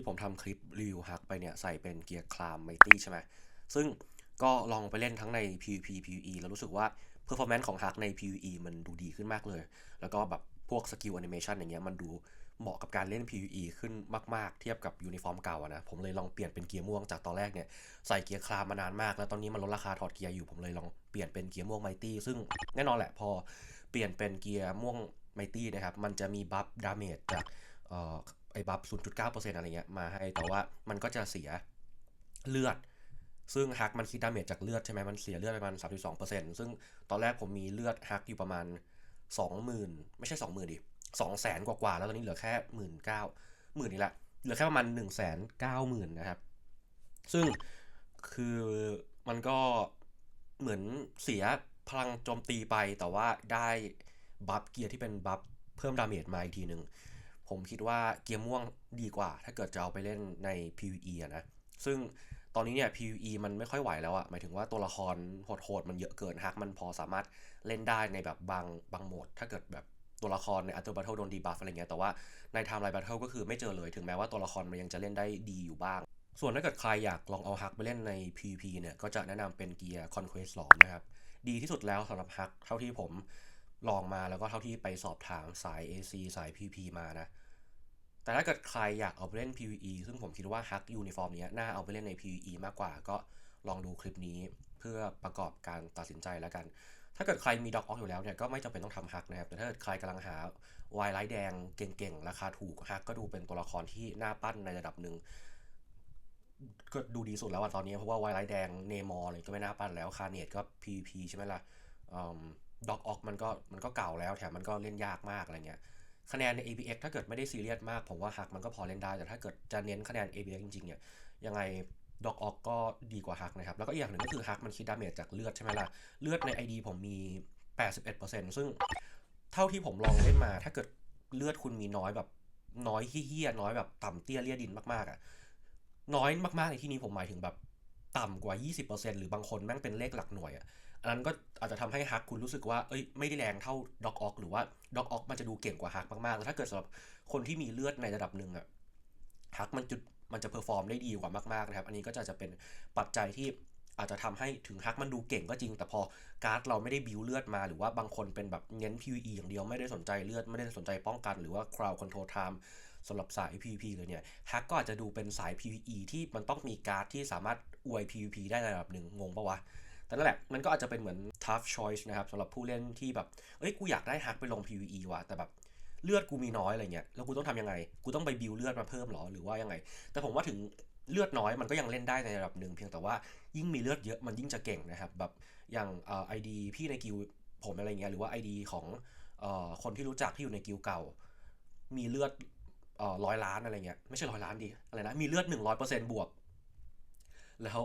ที่ผมทำคลิปรีวิวฮักไปเนี่ยใส่เป็นเกียร์คลามไมตี้ใช่ไหมซึ่งก็ลองไปเล่นทั้งใน PVP PVE แล้วรู้สึกว่า performance ของฮักใน PVE มันดูดีขึ้นมากเลย แล้วก็แบบพวกสกิลแอนิเมชันอย่างเงี้ยมันดูเหมาะกับการเล่น PVE ขึ้นมาก ๆ เทียบกับยูนิฟอร์มเก่าอะนะ ผมเลยลองเปลี่ยนเป็นเกียร์ม่วงจากตอนแรกเนี่ย ใส่เกียร์คลามมานานมาก แล้วตอนนี้มันลดราคาถอดเกียร์อยู่ ผมเลยลองเปลี่ยนเป็นเกียร์ม่วงไมตี้ ซึ่งแน่นอนแหละพอเปลี่ยนเป็นเกียร์ม่วงไมตี้นะครับ มันจะมีบัฟดาเมจจากเอ่อ ไอ้บัฟ0.9%อะไรเงี้ยมาให้ แต่ว่ามันก็จะเสียเลือด ซึ่งฮักมันคิดดาเมจจากเลือดใช่ไหมมันเสียเลือดประมาณ 32%ซึ่งตอนแรกผมมีเลือดฮักอยู่ประมาณ 20,000 ไม่ใช่ 20,000ดิ200,000 กว่าๆแล้วตอนนี้เหลือแค่19,000หมื่นนี่แหละ เหลือแค่ประมาณ190,000นะครับ ซึ่งคือมันก็เหมือนเสียพลังโจมตีไปแต่ว่าได้บัฟเกียร์ที่เป็นบัฟเพิ่มดาเมจมาอีกทีหนึ่ง ผมคิดว่าเกียร์ม่วงดีกว่า ถ้าเกิดจะเอาไปเล่นใน PVE นะ ซึ่งตอนนี้เนี่ย PVE มันไม่ค่อยไหวแล้วอะหมายถึงว่าตัวละครโหดๆมันเยอะเกินฮักมันพอสามารถเล่นได้ในแบบบางบางโหมด ถ้าเกิดแบบตัวละครในอัลเทอร์บัตเทิลโดนดีบัฟอะไรเงี้ย แต่ว่าในไทม์ไลน์บัตเทิลก็คือไม่เจอเลย ถึงแม้ว่าตัวละครมันยังจะเล่นได้ดีอยู่บ้าง ส่วนถ้าเกิดใครอยากลองเอาฮักไปเล่นใน PVP เนี่ย ก็จะแนะนำเป็นเกียร์ Conquest 2นะครับ ดีที่สุดแล้วสำหรับฮักเท่าที่ผมลองมาแล้วก็เท่าที่ไปสอบถามสาย AC สาย PVP มานะ แต่ถ้าเกิดใครอยากเอาไปเล่น PVE ซึ่งผมคิดว่าฮักยูนิฟอร์มเนี้ยน่าเอาไปเล่นใน PVE มากกว่า ก็ลองดูคลิปนี้เพื่อประกอบการตัดสินใจแล้วกัน ถ้าเกิดใครมีด็อกออกอยู่แล้วเนี่ยก็ไม่จำเป็นต้องทำฮักนะครับ แต่ถ้าเกิดใครกำลังหาวายไลท์แดงเก่งๆ ราคาถูกฮักก็ดูเป็นตัวละครที่น่าปั้นในระดับหนึ่งก็ดูดีสุดแล้วอะตอนนี้เพราะว่าวายไลท์แดงเนมอร์เลยก็ไม่น่าปั้นแล้วคาเนตก็ PVP ใช่ไหมล่ะด็อกออกมันก็มันก็เก่าแล้วแถมมันก็เล่นยากมากอะไรเงี้ย คะแนนใน APX ถ้าเกิดไม่ได้ซีเรียสมากผมว่าฮักมันก็พอเล่นได้ แต่ถ้าเกิดจะเน้นคะแนน APX จริงๆเนี่ยยังไงดอกออกก็ดีกว่าฮักนะครับ แล้วก็อีกอย่างหนึ่งก็คือฮักมันคิดดาเมจจากเลือดใช่ไหมล่ะ เลือดใน ID ผมมี 81%ซึ่งเท่าที่ผมลองเล่นมา ถ้าเกิดเลือดคุณมีน้อยแบบน้อยเฮี้ยน้อยแบบต่ำเตี้ยเลี่ยดินมากๆอะน้อยมากๆในที่นี้ผมหมายถึงแบบ ต่ำกว่า 20%หรือบางคนแม่งเป็นเลขหลักหน่วยอะอันนั้นก็อาจจะทำให้ฮักคุณรู้สึกว่าเอ้ยไม่ได้แรงเท่าด็อกออกหรือว่าด็อกออกมันจะดูเก่งกว่าฮักมากๆแล้วถ้าเกิดสำหรับคนที่มีเลือดในระดับหนึ่งอะฮักมันจุดมันจะเพอร์ฟอร์มได้ดีกว่ามากๆนะครับ อันนี้ก็จะจะเป็นปัจจัยที่อาจจะทำให้ถึงฮักมันดูเก่งก็จริง แต่พอการ์ดเราไม่ได้บิวเลือดมาหรือว่าบางคนเป็นแบบเน้น PVE อย่างเดียวไม่ได้สนใจเลือดไม่ได้สนใจป้องกัน หรือว่า crowd control time สำหรับสาย PVP เลยเนี่ยฮักก็อาจจะดูเป็นสาย PVE ที่มันต้องมีการ์ดที่สามารถอวย PVP ได้ในระดับหนึ่งงงปะวะแต่นั่นแหละ มันก็อาจจะเป็นเหมือน tough choice นะครับสำหรับผู้เล่นที่แบบ เอ้ย กูอยากได้ฮักไปลง PVE ว่ะ แต่แบบเลือดกูมีน้อยอะไรเงี้ย แล้วกูต้องทำยังไง กูต้องไปบิวเลือดมาเพิ่มหรอ หรือว่ายังไง แต่ผมว่าถึงเลือดน้อยมันก็ยังเล่นได้ในระดับหนึ่งเพียงแต่ว่ายิ่งมีเลือดเยอะมันยิ่งจะเก่งนะครับ แบบอย่างเอ่อ ID พี่ในกิลผมอะไรเงี้ย หรือว่า ID ของอคนที่รู้จักที่อยู่ในกิลเก่า มีเลือด ร้อยล้านอะไรเงี้ยไม่ใช่ร้อยล้านดิอะไรนะมีเลือด 100%บวก แล้ว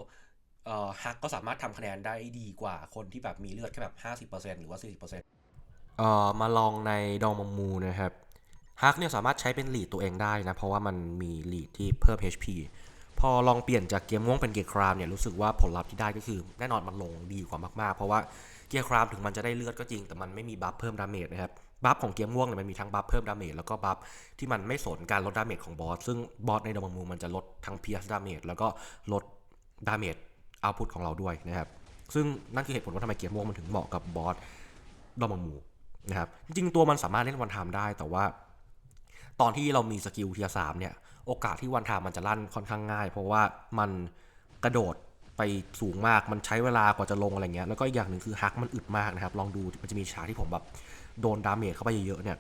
ฮักก็สามารถทำคะแนนได้ดีกว่าคนที่แบบมีเลือดแค่แบบ50%หรือว่า 40%เอ่อมาลองในดองมมูนะครับฮักเนี่ยสามารถใช้เป็นลีดตัวเองได้นะ เพราะว่ามันมีลีดที่เพิ่ม HP พอลองเปลี่ยนจากเกียร์ม่วงเป็นเกียร์ครามเนี่ยรู้สึกว่าผลลัพธ์ที่ได้ก็คือแน่นอนมันลงดีกว่ามากๆ เพราะว่าเกียร์ครามถึงมันจะได้เลือดก็จริง แต่มันไม่มีบัฟเพิ่มดาเมจนะครับ บัฟของเกียร์ม่วงเนี่ยมันมีทั้งบัฟเพิ่มดาเมจแล้วก็บัฟที่มันไม่สนการลดดาเมจของบอสซึ่งบอสในดองมมูมันจะลดทั้งเพียสดาเมจแล้วก็ลดดาเมจเอาพุตของเราด้วยนะครับซึ่งนั่นคือเหตุผลว่าทำไมเกียร์ม่วงมันถึงเหมาะกับบอสดอมมูนะครับจริงๆตัวมันสามารถเล่นวันไทม์ได้แต่ว่า ตอนที่เรามีสกิลเทียสามเนี่ยโอกาสที่วันไทม์มันจะลั่นค่อนข้างง่าย เพราะว่ามันกระโดดไปสูงมากมันใช้เวลากว่าจะลงอะไรเงี้ยแล้วก็อีกอย่างหนึ่งคือฮักมันอึดมากนะครับลองดูมันจะมีฉากที่ผมแบบ โดนดาเมจเข้าไปเยอะๆเนี่ย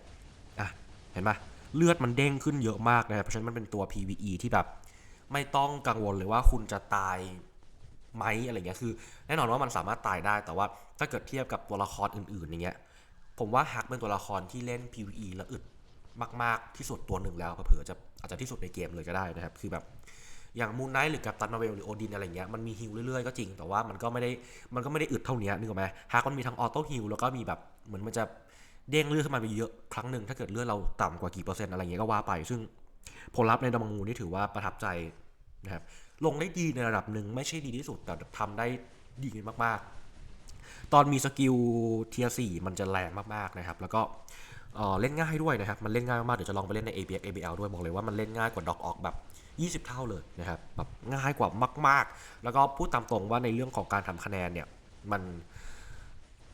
อะเห็นปะเลือดมันเด้งขึ้นเยอะมากนะครับเพราะฉะนั้นมันเป็นตัว PVE ที่แบบ ไม่ต้องกังวลเลยว่าคุณจะตายไหมอะไรเงี้ยคือ แน่นอนว่ามันสามารถตายได้แต่ว่าถ้าเกิดเทียบกับตัวละครอื่นๆอย่างเงี้ยผมว่าฮักเป็นตัวละครที่เล่น PVE แล้วอึดมากๆที่สุดตัวหนึ่งแล้วเผื่อจะอาจจะที่สุดในเกมเลยก็ได้นะครับ คือแบบอย่างมูนไนท์หรือกับตันมาเวลหรือโอดินอะไรเงี้ยมันมีฮิลเรื่อยๆก็จริงแต่ว่ามันก็ไม่ได้มันก็ไม่ได้อึดเท่านี้นึกออกไหมฮักมันมีทั้งออโต้ฮิลแล้วก็มีแบบเหมือนมันจะ เด้งเลือดขึ้นมาไปเยอะครั้งหนึ่งถ้าเกิดเลือดเราต่ำกว่ากี่เปอร์เซ็นต์อะไรเงี้ยก็ว่าไป ซึ่งผลลัพธ์ในดอมังูนี่ถือว่าประทับใจนะครับลงได้ดีในระดับหนึ่งไม่ใช่ดีที่สุดแต่ทำได้ดีมากๆ ตอนมีสกิลเทียสี่มันจะแรงมากๆนะครับ แล้วก็เล่นง่ายด้วยนะครับ มันเล่นง่ายมากๆเดี๋ยวจะลองไปเล่นใน ABX ABL ด้วยบอกเลยว่ามันเล่นง่ายกว่าดอกออกแบบ 20 เท่าเลยนะครับแบบง่ายกว่ามาก ๆ แล้วก็พูดตามตรงว่าในเรื่องของการทำคะแนนเนี่ยมัน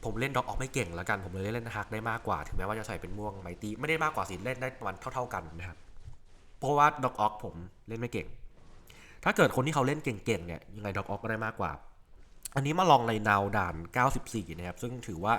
ผมเล่นด็อกออกไม่เก่งแล้วกัน ผมเลยเล่นฮักได้มากกว่า ถึงแม้ว่าจะใส่เป็นม่วงไมตี้ไม่ได้มากกว่าสิเล่นได้ประมาณเท่า ๆกันนะครับ เพราะว่าด็อกออกผมเล่นไม่เก่ง ถ้าเกิดคนที่เขาเล่นเก่งๆเนี่ยยังไงด็อกออกก็ได้มากกว่า อันนี้มาลองในนาวด่าน 94 นะครับ ซึ่งถือว่า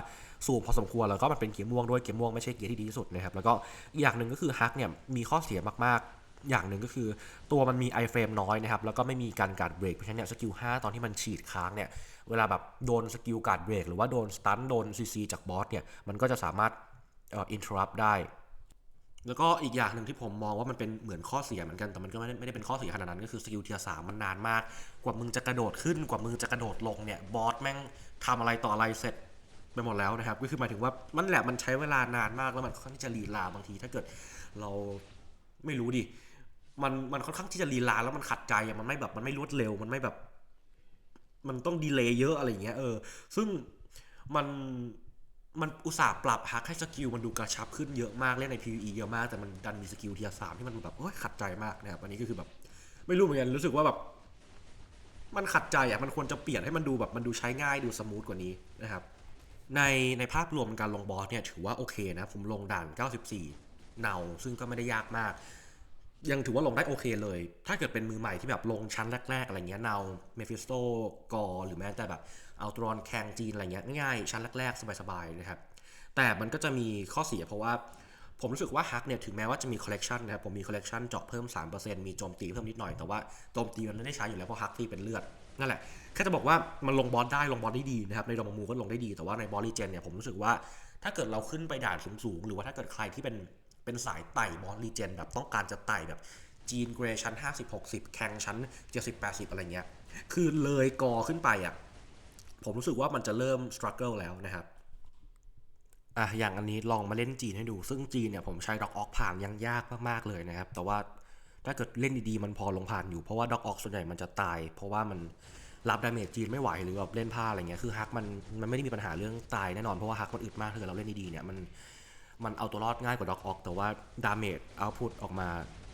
สูงพอสมควรแล้วก็มันเป็นเกียร์ม่วงด้วยเกียร์ม่วงไม่ใช่เกียร์ที่ดีที่สุดนะครับ แล้วก็อีกอย่างหนึ่งก็คือฮักเนี่ยมีข้อเสียมากๆ อย่างหนึ่งก็คือ ตัวมันมีไอเฟรมน้อยนะครับ แล้วก็ไม่มีการการเบรกเพราะฉะนั้นเนี่ยสกิล5ตอนที่มันฉีดค้างเนี่ย เวลาแบบโดนสกิลการเบรกหรือว่าโดนสตันโดนซีซีจากบอสเนี่ย มันก็จะสามารถเอ่ออินทรัพได้ แล้วก็อีกอย่างหนึ่งที่ผมมองว่ามันเป็นเหมือนข้อเสียเหมือนกันแต่มันก็ไม่ได้ไม่ได้เป็นข้อเสียขนาดนั้นก็คือสกิลเทียสามมันนานมาก กว่ามึงจะกระโดดขึ้นกว่ามึงจะกระโดดลงเนี่ยบอสแม่งทำอะไรต่ออะไรเสร็จไปหมดแล้วนะครับ ก็คือหมายถึงว่ามันแหละมันใช้เวลานานมากแล้วมันค่อนข้างจะลีลาบางที ถ้าเกิดเราไม่รู้ดิ มันมันค่อนข้างที่จะลีลาแล้วมันขัดใจมันไม่แบบมันไม่รวดเร็ว มันไม่แบบ มันต้องดีเลย์เยอะอะไรอย่างเงี้ยเออ ซึ่งมันมันอุตส่าห์ปรับฮักให้สกิลมันดูกระชับขึ้นเยอะมากเล่นใน PVE เยอะมากแต่มันดันมีสกิลเทียสามที่มันแบบโอ้ยขัดใจมากนะครับอันนี้ก็คือแบบ ไม่รู้เหมือนกันรู้สึกว่าแบบ มันขัดใจอะมันควรจะเปลี่ยนให้มันดูแบบมันดูใช้ง่ายดูสมูทกว่านี้นะครับ ในในภาพรวมการลงบอสเนี่ยถือว่าโอเคนะ ผมลงด่าน 94 เนาซึ่งก็ไม่ได้ยากมาก ยังถือว่าลงได้โอเคเลย ถ้าเกิดเป็นมือใหม่ที่แบบลงชั้นแรก ๆ อะไรเงี้ยเนาเมฟิสโตกอหรือแม้แต่แบบอัลตรอนแคงจีนอะไรเงี้ยง่ายๆ ชั้นแรก ๆ สบายๆนะครับ แต่มันก็จะมีข้อเสียเพราะว่าผมรู้สึกว่าฮักเนี่ยถึงแม้ว่าจะมีคอลเลกชันนะครับผมมีคอลเลกชันเจาะเพิ่ม 3%มีโจมตีเพิ่มนิดหน่อยแต่ว่าโจมตีมันไม่ได้ใช้อยู่แล้วเพราะฮักตีเป็นเลือดนั่นแหละแค่จะบอกว่ามันลงบอสได้ลงบอสได้ดีนะครับในดอมมูก็ลงได้ดีแต่ว่าในบอสลีเจนเนี่ยผมรู้สึกว่าถ้าเกิดเราขึ้นไปด่านสูงๆหรือว่าถ้าเกิดใครที่เป็น เป็นสายไต่บอสลีเจนแบบต้องการจะไต่แบบจีนเกรชั้น 50 60 แข่งชั้น 70 80 อะไรเงี้ย คือเลยกอขึ้นไปอะ ผมรู้สึกว่ามันจะเริ่มสครัลเกิลแล้วนะครับ อะ อย่างอันนี้ลองมาเล่นจีนให้ดู ซึ่งจีนเนี่ยผมใช้ด็อกออกผ่านยังยากมาก ๆ เลยนะครับ แต่ว่าถ้าเกิดเล่นดีๆ มันพอลงผ่านอยู่ เพราะว่าด็อกออกส่วนใหญ่มันจะตาย เพราะว่ามันรับดาเมจจีนไม่ไหวหรือแบบเล่นผ้าอะไรเงี้ย คือฮักมันมันไม่ได้มีปัญหาเรื่องตายแน่นอน เพราะว่าฮักมันอึดมากถ้าเกิดเราเล่นดีๆเนี่ยมัน มันเอาตัวรอดง่ายกว่าด็อกออกแต่ว่าดาเมจเอาพุตออกมา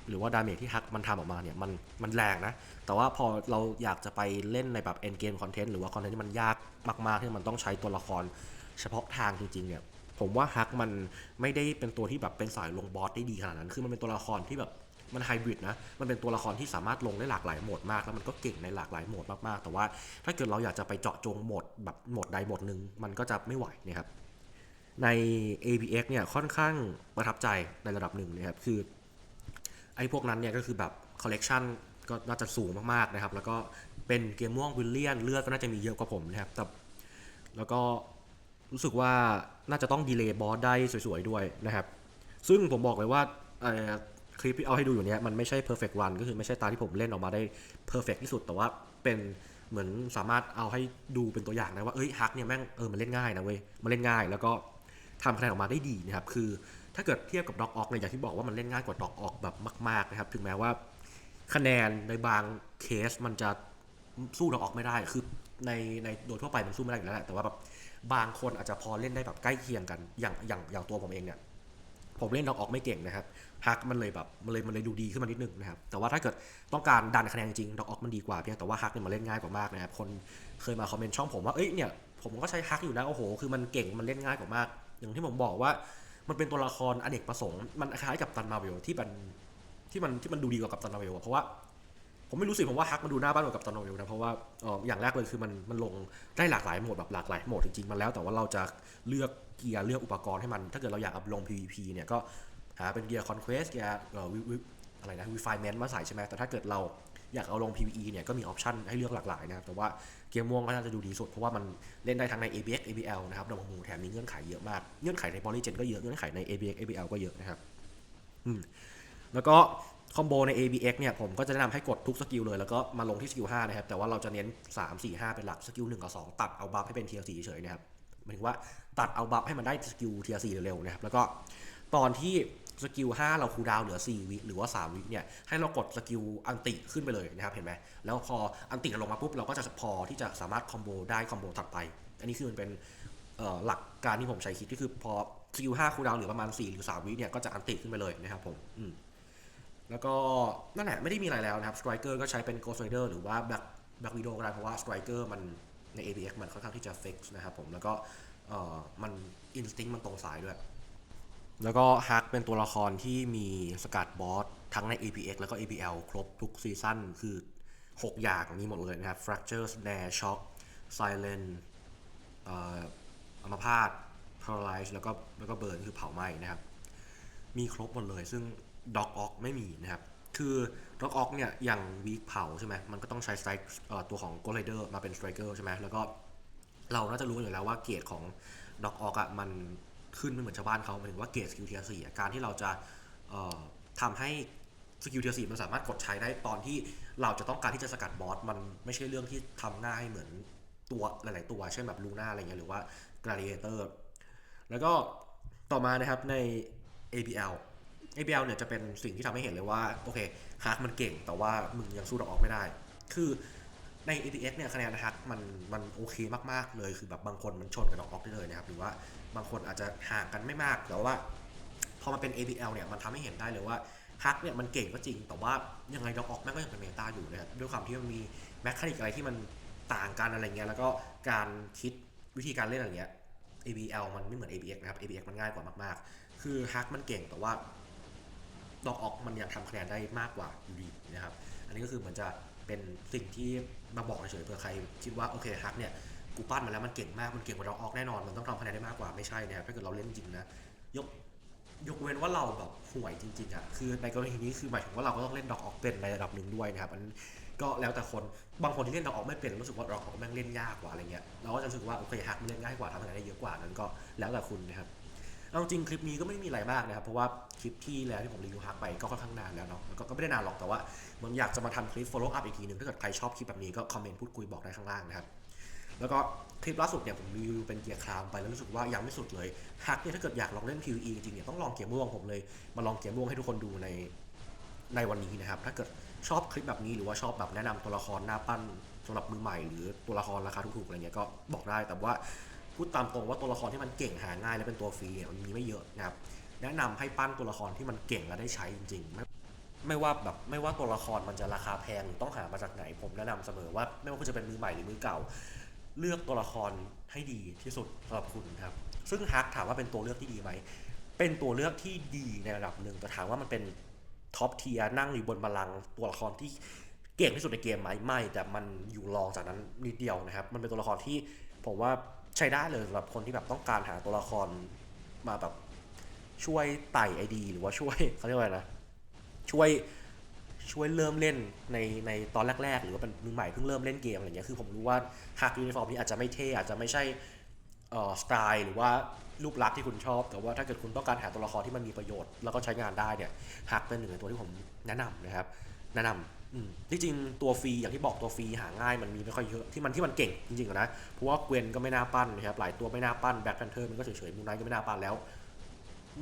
หรือว่าดาเมจที่ฮักมันทำออกมาเนี่ยมันมันแรงนะ แต่ว่าพอเราอยากจะไปเล่นในแบบเอ็นเกมคอนเทนต์หรือว่าคอนเทนต์ที่มันยากมากๆที่มันต้องใช้ตัวละคร เฉพาะทางจริงๆเนี่ยผมว่าฮักมันไม่ได้เป็นตัวที่แบบเป็นสายลงบอสได้ดีขนาดนั้น คือมันเป็นตัวละครที่แบบมันไฮบริดนะ มันเป็นตัวละครที่สามารถลงได้หลากหลายโหมดมาก แล้วมันก็เก่งในหลากหลายโหมดมากๆ แต่ว่าถ้าเกิดเราอยากจะไปเจาะจงโหมดแบบโหมดใดโหมดหนึ่งมันก็จะไม่ไหวนะครับ ใน APX เนี่ยค่อนข้างประทับใจในระดับหนึ่งนะครับ คือไอ้พวกนั้นเนี่ยก็คือแบบคอลเลกชันก็น่าจะสูงมากๆนะครับ แล้วก็เป็นเกมม่วงวิลเลียนเลือดก็น่าจะมีเยอะกว่าผมนะครับแต่แล้วก็รู้สึกว่าน่าจะต้องดีเลย์บอสได้สวยๆด้วยนะครับ ซึ่งผมบอกเลยว่าคลิปที่เอาให้ดูอยู่เนี้ยมันไม่ใช่ perfect run ก็คือไม่ใช่ตาที่ผมเล่นออกมาได้ perfect ที่สุด แต่ว่าเป็นเหมือนสามารถเอาให้ดูเป็นตัวอย่างนะว่าเอ้ยฮักเนี่ยแม่งเออมันเล่นง่ายนะเว้ยมันเล่นง่ายแล้วก็ ทำคะแนนออกมาได้ดีนะครับ คือถ้าเกิดเทียบกับด็อกออกเนี่ยอย่างที่บอกว่ามันเล่นง่ายกว่าด็อกออกแบบมาก ๆนะครับ ถึงแม้ว่าคะแนนในบางเคสมันจะสู้ด็อกออกไม่ได้ คือในในโดยทั่วไปมันสู้ไม่ได้อยู่แล้วแหละ แต่ว่าแบบบางคนอาจจะพอเล่นได้แบบใกล้เคียงกัน อย่างอย่างอย่างตัวผมเองเนี่ย ผมเล่นด็อกออกไม่เก่งนะครับฮักมันเลยแบบมันเลยมันเลยดูดีขึ้นมานิดนึงนะครับ แต่ว่าถ้าเกิดต้องการดันคะแนนจริงด็อกออกมันดีกว่าเพียงแต่ว่าฮักเนี่ยมันเล่นง่ายกว่ามากนะครับ คนเคยมาคอมเมนต์ช่องผมว่า เอ้ยเนี่ยผมก็ใช้ฮักอยู่นะโอ้โห คือมันเก่งมันเล่นง่ายกว่ามาก อย่างที่ผมบอกว่ามันเป็นตัวละครอเนกประสงค์มันคล้ายกับตันมาเวลที่มันที่มันที่มันดูดีกว่ากับตันมาเวลอะเพราะว่าผมไม่รู้สิผมว่าฮักมันดูหน้าบ้านกว่ากับตันมาเวลนะเพราะว่าอย่างแรกเลยคือมันมันลงได้หลากหลายโหมดแบบหลากหลายโหมดจริงๆมันแล้ว แต่ว่าเราจะเลือกเกียร์เลือกอุปกรณ์ให้มัน ถ้าเกิดเราอยากเอาลง PVP เนี่ยก็หาเป็นเกียร์คอนเควสเกียร์เอ่อวิวอะไรนะ refinement มาใส่ใช่ไหมแต่ถ้าเกิดเรา อยากเอาลง PVE เนี่ยก็มีออปชันให้เลือกหลากหลายนะครับ แต่ว่าเกมม่วงก็น่าจะดูดีสุด เพราะว่ามันเล่นได้ทั้งใน ABX ABL นะครับดอมมูแถมมีเงื่อนไขเยอะมาก เงื่อนไขใน Polygen ก็เยอะ เงื่อนไขใน ABX ABL ก็เยอะนะครับอืมแล้วก็คอมโบใน ABX เนี่ยผมก็จะแนะนำให้กดทุกสกิลเลย แล้วก็มาลงที่สกิล5นะครับ แต่ว่าเราจะเน้น 3 4 5 เป็นหลัก สกิล1กับ2ตัดเอาบัฟให้เป็นเทียร์4เฉยๆนะครับหมายถึงว่าตัดเอาบัฟให้มันได้สกิลเทียร์4เร็วๆนะครับแล้วก็ตอนที่ สกิล5เราคูดาวเหลือ 4 วิหรือว่า 3 วิเนี่ยให้เรากดสกิลอันติขึ้นไปเลยนะครับเห็นไหมแล้วพออันติลงมาปุ๊บเราก็จะพอที่จะสามารถคอมโบได้คอมโบถัดไป อันนี้คือมันเป็นหลักการที่ผมใช้คิดก็คือพอสกิล5คูดาวเหลือประมาณ 4 หรือ 3 วิเนี่ยก็จะอันติขึ้นไปเลยนะครับผมอืมแล้วก็นั่นแหละไม่ได้มีอะไรแล้วนะครับ Striker ก็ใช้เป็น Ghost Rider หรือว่า Black Black Widow ก็ได้เพราะว่า Striker มันใน ABX มันค่อนข้างที่จะ fix นะครับผมแล้วก็เออมัน instinct มันตรงสายด้วย แล้วก็ฮักเป็นตัวละครที่มีสกัดบอสทั้งใน APX แล้วก็ APL ครบทุกซีซั่นคือ 6 อย่างมีหมดเลยนะครับ Fracture Snare Shock Silent อัมพาต Paralyze แล้วก็แล้วก็เบิร์นคือเผาไหม้นะครับ มีครบหมดเลย ซึ่งด็อกออกไม่มีนะครับ คือด็อกออกเนี่ยอย่างวีคเผาใช่ไหมมันก็ต้องใช้สไตร์ตัวของโกลเดอร์มาเป็นสไตรเกอร์ใช่ไหมแล้วก็เราน่าจะรู้อยู่แล้วว่าเกรดของด็อกออกอะมัน ขึ้นไม่เหมือนชาวบ้านเขาหมายถึงว่าเกรดสกิลเทียสี่การที่เราจะเอ่อทำให้สกิลเทียสี่มันสามารถกดใช้ได้ตอนที่เราจะต้องการที่จะสกัดบอสมันไม่ใช่เรื่องที่ทำง่ายเหมือนตัวหลาย ๆ ตัว เช่นแบบลูน่าอะไรเงี้ยหรือว่า Gladiator แล้วก็ต่อมานะครับใน APL APL เนี่ยจะเป็นสิ่งที่ทำให้เห็นเลยว่า โอเคฮาร์กมันเก่งแต่ว่ามึงยังสู้ดอกออกไม่ได้ คือ ใน APX เนี่ยคะแนนฮาร์กมันมันโอเคมากๆเลย คือแบบบางคนมันชนกับดอกออกได้เลยนะครับ หรือว่าบางคนอาจจะห่างกันไม่มาก แต่ว่าพอมาเป็น APL เนี่ยมันทำให้เห็นได้เลยว่าฮักเนี่ยมันเก่งก็จริง แต่ว่ายังไงดอกออกแม่งก็ยังเป็นเมตาอยู่นะครับด้วยความที่มันมีแมคคานิกอะไรที่มันต่างกันอะไรเงี้ย แล้วก็การคิดวิธีการเล่นอะไรเงี้ย ABL มันไม่เหมือน ABX นะครับ ABX มันง่ายกว่ามากๆ คือฮักมันเก่งแต่ว่าดอกออกมันยังทำคะแนนได้มากกว่าอยู่ดีนะครับ อันนี้ก็คือเหมือนจะ เป็นสิ่งที่มาบอกเฉยๆเผื่อใครคิดว่าโอเคฮักเนี่ยกูปั้นมาแล้วมันเก่งมากมันเก่งกว่าดอกออกแน่นอนมันต้องทำคะแนนได้มากกว่าไม่ใช่นะครับถ้าเกิดเราเล่นจริงนะยกยกเว้นว่าเราแบบห่วยจริงๆอะคือในกรณีนี้คือหมายถึงว่าเราก็ต้องเล่นดอกออกเป็นในระดับหนึ่งด้วยนะครับอันก็แล้วแต่คนบางคนที่เล่นดอกออกไม่เป็นรู้สึกว่าดอกออกแม่งเล่นยากกว่าอะไรเงี้ยเราก็จะรู้สึกว่าโอเคฮักมันเล่นง่ายกว่าทำคะแนนได้เยอะกว่านั้นก็แล้วแต่คุณนะครับ เอาจริงคลิปนี้ก็ไม่ได้มีอะไรมากนะครับ เพราะว่าคลิปที่แล้วที่ผมรีวิวฮักไปก็ค่อนข้างนานแล้วเนาะแล้วก็ก็ไม่ได้นานหรอกแต่ว่ามันอยากจะมาทำคลิป follow up อีกทีหนึ่งถ้าเกิดใครชอบคลิปแบบนี้ก็คอมเมนต์พูดคุยบอกได้ข้างล่างนะครับแล้วก็คลิปล่าสุดเนี่ยผมรีวิวเป็นเกียร์ครามไปแล้วรู้สึกว่ายังไม่สุดเลยฮักเนี่ยถ้าเกิดอยากลองเล่น PVE จริงๆเนี่ยต้องลองเกียร์ม่วงผมเลยมาลองเกียร์ม่วงให้ทุกคนดูในในวันนี้นะครับถ้าเกิดชอบคลิปแบบนี้หรือว่าชอบแบบแนะนำตัวละครหน้าปั้นสำหรับมือใหม่หรือตัวละครราคาถูกๆอะไรเงี้ยก็บอกได้แต่ว่า พูดตามตรงว่าตัวละครที่มันเก่งหาง่ายและเป็นตัวฟรีเนี่ยมันมีไม่เยอะนะครับแนะนำให้ปั้นตัวละครที่มันเก่งและได้ใช้จริงๆ ไม่ไม่ว่าแบบไม่ว่าตัวละครมันจะราคาแพงหรือต้องหามาจากไหนผมแนะนำเสมอว่าไม่ว่าคุณจะเป็นมือใหม่หรือมือเก่า เลือกตัวละครให้ดีที่สุดสำหรับคุณครับ ซึ่งฮักถามว่าเป็นตัวเลือกที่ดีไหมเป็นตัวเลือกที่ดีในระดับหนึ่งแต่ถามว่ามันเป็นท็อปเทียนั่งอยู่บนบัลลังก์ตัวละครที่เก่งที่สุดในเกมไหมไม่ แต่มันอยู่รองจากนั้นนิดเดียวนะครับ มันเป็นตัวละครที่ผมว่า ใช้ได้เลยสำหรับคนที่แบบต้องการหาตัวละครมาแบบช่วยไต่ไอดีหรือว่าช่วยเขาเรียกว่าอะไรนะช่วยช่วยเริ่มเล่นในในตอนแรก ๆ หรือว่าเป็นมือใหม่เพิ่งเริ่มเล่นเกมอะไรเงี้ยคือผมรู้ว่าฮักยูนิฟอร์มนี้อาจจะไม่เท่อาจจะไม่ใช่เอ่อสไตล์หรือว่ารูปลักษณ์ที่คุณชอบ แต่ว่าถ้าเกิดคุณต้องการหาตัวละครที่มันมีประโยชน์ แล้วก็ใช้งานได้เนี่ยฮักเป็นหนึ่งในตัวที่ผมแนะนำนะครับ แนะนำ ที่จริงตัวฟรีอย่างที่บอกตัวฟรีหาง่ายมันมีไม่ค่อยเยอะที่มันที่มันเก่งจริงๆนะเพราะว่าเกวนก็ไม่น่าปั้นนะครับหลายตัวไม่น่าปั้นแบ็คแพนเทอร์มันก็เฉยๆมูนไนท์ก็ไม่น่าปั้นแล้ว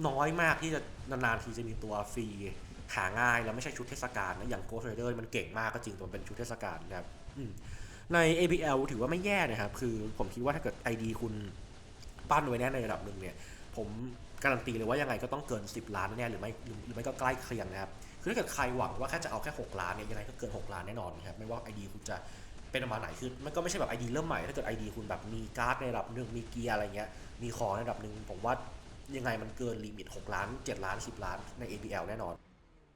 น้อยมากที่จะนานๆทีจะมีตัวฟรีหาง่ายแล้วไม่ใช่ชุดเทศกาลนะอย่าง Ghost Rider มันเก่งมากก็จริงแต่มันเป็นชุดเทศกาลนะครับใน APL ถือว่าไม่แย่นะครับ คือผมคิดว่าถ้าเกิด ID คุณปั้นไว้แน่ในระดับหนึ่งเนี่ย ผมการันตีเลยว่ายังไงก็ต้องเกิน 10 ล้านแน่หรือไม่หรือหรือไม่ก็ใกล้เคียงนะครับ คือถ้าเกิดใครหวังว่าแค่จะเอาแค่ 6 ล้านเนี่ยยังไงก็เกิน 6 ล้านแน่นอนครับไม่ว่า ID คุณจะเป็นประมาณไหนคือมันก็ไม่ใช่แบบ ID เริ่มใหม่ถ้าเกิด ID คุณแบบมีการ์ดในระดับหนึ่งมีเกียร์อะไรเงี้ยมีขอในระดับหนึ่งผมว่ายังไงมันเกินลิมิต 6 ล้าน 7 ล้าน 10 ล้านใน APL แน่นอน